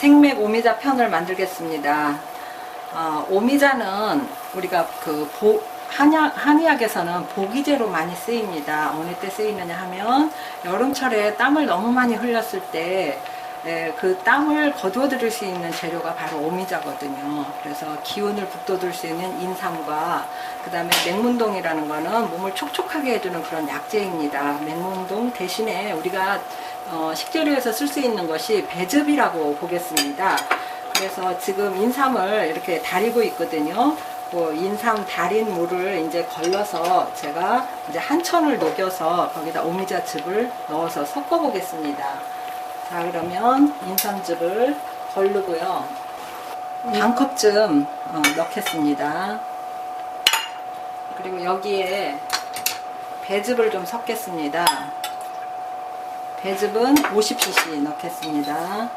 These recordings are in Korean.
생맥 오미자 편을 만들겠습니다. 어, 오미자는 우리가 그 보, 한약, 한의학에서는 보기제로 많이 쓰입니다. 어느 때 쓰이느냐 하면 여름철에 땀을 너무 많이 흘렸을 때 예, 그 땀을 거두어들일 수 있는 재료가 바로 오미자거든요. 그래서 기운을 북돋을 수 있는 인삼과 그 다음에 맹문동이라는 거는 몸을 촉촉하게 해주는 그런 약재입니다. 맹문동 대신에 우리가 어, 식재료에서 쓸 수 있는 것이 배즙이라고 보겠습니다. 그래서 지금 인삼을 이렇게 다리고 있거든요. 그 인삼 달인 물을 이제 걸러서 제가 이제 한 천을 녹여서 거기다 오미자 즙을 넣어서 섞어 보겠습니다. 자, 그러면 인삼즙을 걸르고요. 반 컵쯤 어, 넣겠습니다. 그리고 여기에 배즙을 좀 섞겠습니다. 배즙은 50cc 넣겠습니다.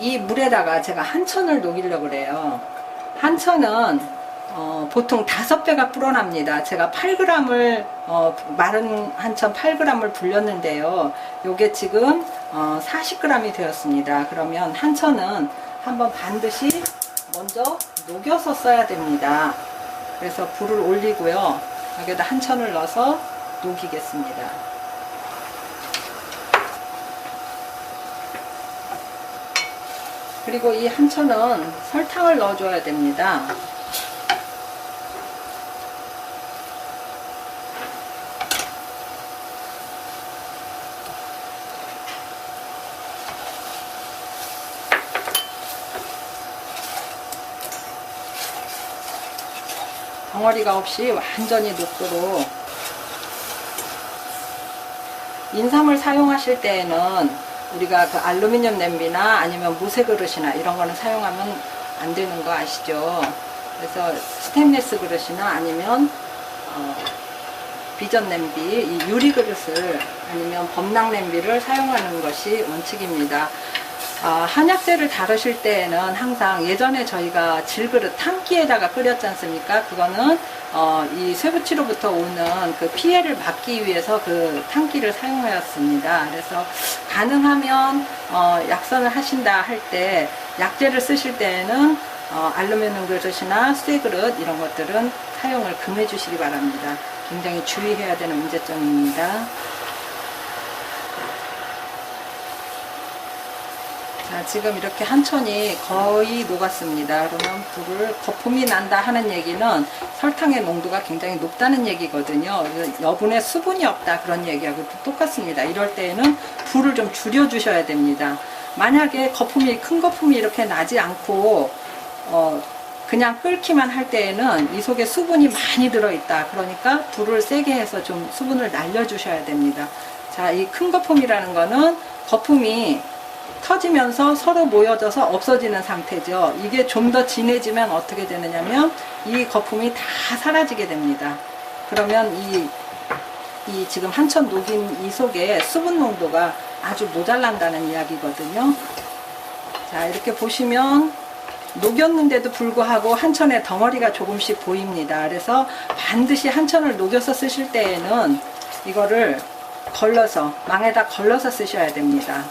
이 물에다가 제가 한천을 녹이려고 그래요. 한천은 어, 보통 다섯 배가 불어납니다. 제가 8g을 어, 마른 한천 8g을 불렸는데요. 요게 지금 어, 40g이 되었습니다. 그러면 한천은 한번 반드시 먼저 녹여서 써야 됩니다. 그래서 불을 올리고요. 여기다 한천을 넣어서 녹이겠습니다. 그리고 이 한천은 설탕을 넣어줘야 됩니다. 덩어리가 없이 완전히 녹도록 인삼을 사용하실 때에는 우리가 그 알루미늄 냄비나 아니면 무쇠 그릇이나 이런 거는 사용하면 안 되는 거 아시죠? 그래서 스테인리스 그릇이나 아니면 어, 비전 냄비, 이 유리 그릇을 아니면 범랑 냄비를 사용하는 것이 원칙입니다. 아, 한약재를 다루실 때에는 항상 예전에 저희가 질그릇 탕기에다가 끓였지 않습니까? 그거는 어, 이 쇠붙이로부터 오는 그 피해를 막기 위해서 그 탕기를 사용하였습니다. 그래서 가능하면 어, 약선을 하신다 할 때 약재를 쓰실 때에는 어, 알루미늄 그릇이나 쇠 그릇 이런 것들은 사용을 금해 주시기 바랍니다. 굉장히 주의해야 되는 문제점입니다. 자, 지금 이렇게 한천이 거의 녹았습니다. 그러면 불을 거품이 난다 하는 얘기는 설탕의 농도가 굉장히 높다는 얘기거든요. 여분에 수분이 없다 그런 얘기하고 똑같습니다. 이럴 때에는 불을 좀 줄여 주셔야 됩니다. 만약에 거품이 큰 거품이 이렇게 나지 않고 어, 그냥 끓기만 할 때에는 이 속에 수분이 많이 들어있다. 그러니까 불을 세게 해서 좀 수분을 날려주셔야 됩니다. 자, 이 큰 거품이라는 거는 거품이 터지면서 서로 모여져서 없어지는 상태죠. 이게 좀 더 진해지면 어떻게 되느냐면 이 거품이 다 사라지게 됩니다. 그러면 이, 이 지금 한천 녹인 이 속에 수분 농도가 아주 모자란다는 이야기거든요. 자, 이렇게 보시면 녹였는데도 불구하고 한천의 덩어리가 조금씩 보입니다. 그래서 반드시 한천을 녹여서 쓰실 때에는 이거를 걸러서, 망에다 걸러서 쓰셔야 됩니다.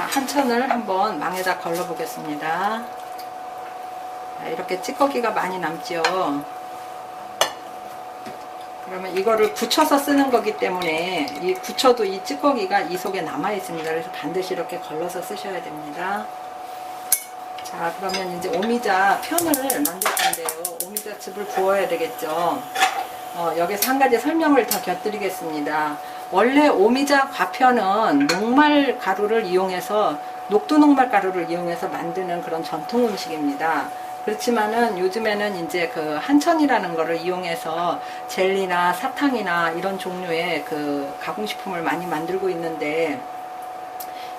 자, 한 천을 한번 망에다 걸러 보겠습니다. 자, 이렇게 찌꺼기가 많이 남죠. 그러면 이거를 굳혀서 쓰는 거기 때문에 이 굳혀도 이 찌꺼기가 이 속에 남아 있습니다. 그래서 반드시 이렇게 걸러서 쓰셔야 됩니다. 자, 그러면 이제 오미자 편을 만들 건데요. 오미자 즙을 부어야 되겠죠. 어, 여기서 한 가지 설명을 더 곁드리겠습니다. 원래 오미자 과편은 녹말 가루를 이용해서 녹두 녹말 가루를 이용해서 만드는 그런 전통 음식입니다. 그렇지만은 요즘에는 이제 그 한천이라는 거를 이용해서 젤리나 사탕이나 이런 종류의 그 가공식품을 많이 만들고 있는데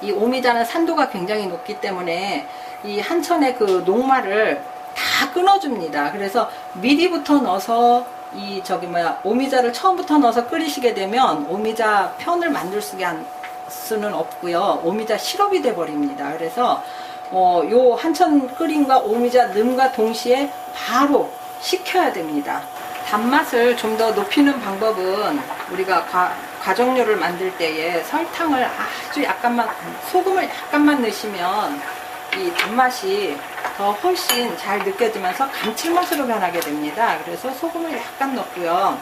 이 오미자는 산도가 굉장히 높기 때문에 이 한천의 그 녹말을 다 끊어줍니다. 그래서 미리부터 넣어서 이 저기 뭐야 오미자를 처음부터 넣어서 끓이시게 되면 오미자 편을 만들 수는 없고요. 오미자 시럽이 돼 버립니다. 그래서 어, 요 한천 끓임과 오미자 넣음과 동시에 바로 식혀야 됩니다. 단맛을 좀 더 높이는 방법은 우리가 과- 과정료를 만들 때에 설탕을 아주 약간만 소금을 약간만 넣으시면 이 단맛이 더 훨씬 잘 느껴지면서 감칠맛으로 변하게 됩니다. 그래서 소금을 약간 넣고요.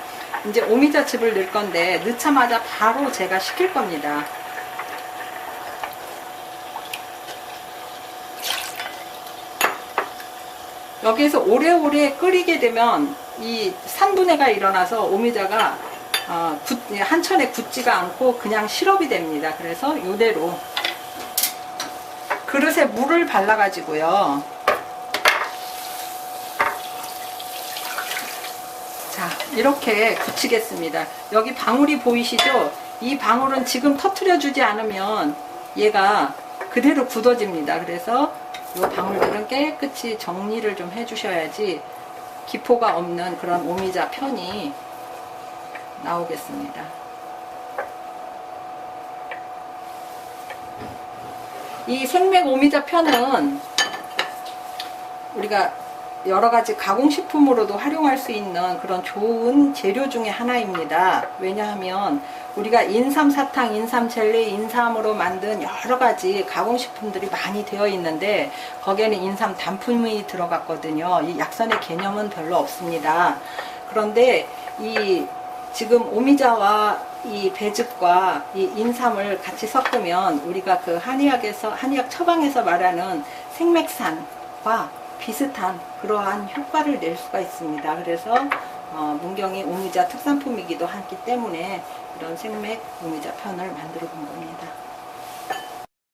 이제 오미자즙을 넣을 건데 넣자마자 바로 제가 식힐 겁니다. 여기에서 오래오래 끓이게 되면 이 산분해가 일어나서 오미자가 어, 굳- 한 천에 굳지가 않고 그냥 시럽이 됩니다. 그래서 이대로 그릇에 물을 발라가지고요. 자, 이렇게 굳히겠습니다. 여기 방울이 보이시죠? 이 방울은 지금 터트려 주지 않으면 얘가 그대로 굳어집니다. 그래서 이 방울들은 깨끗이 정리를 좀 해주셔야지 기포가 없는 그런 오미자 편이 나오겠습니다. 이 생맥 오미자 편은 우리가 여러 가지 가공식품으로도 활용할 수 있는 그런 좋은 재료 중에 하나입니다. 왜냐하면 우리가 인삼 사탕, 인삼 젤리, 인삼으로 만든 여러 가지 가공식품들이 많이 되어 있는데 거기에는 인삼 단품이 들어갔거든요. 이 약선의 개념은 별로 없습니다. 그런데 이 지금 오미자와 이 배즙과 이 인삼을 같이 섞으면 우리가 그 한의학에서 한의학 처방에서 말하는 생맥산과 비슷한 그러한 효과를 낼 수가 있습니다. 그래서 어, 문경이 오미자 특산품이기도 하기 때문에 이런 생맥 오미자 편을 만들어 본 겁니다.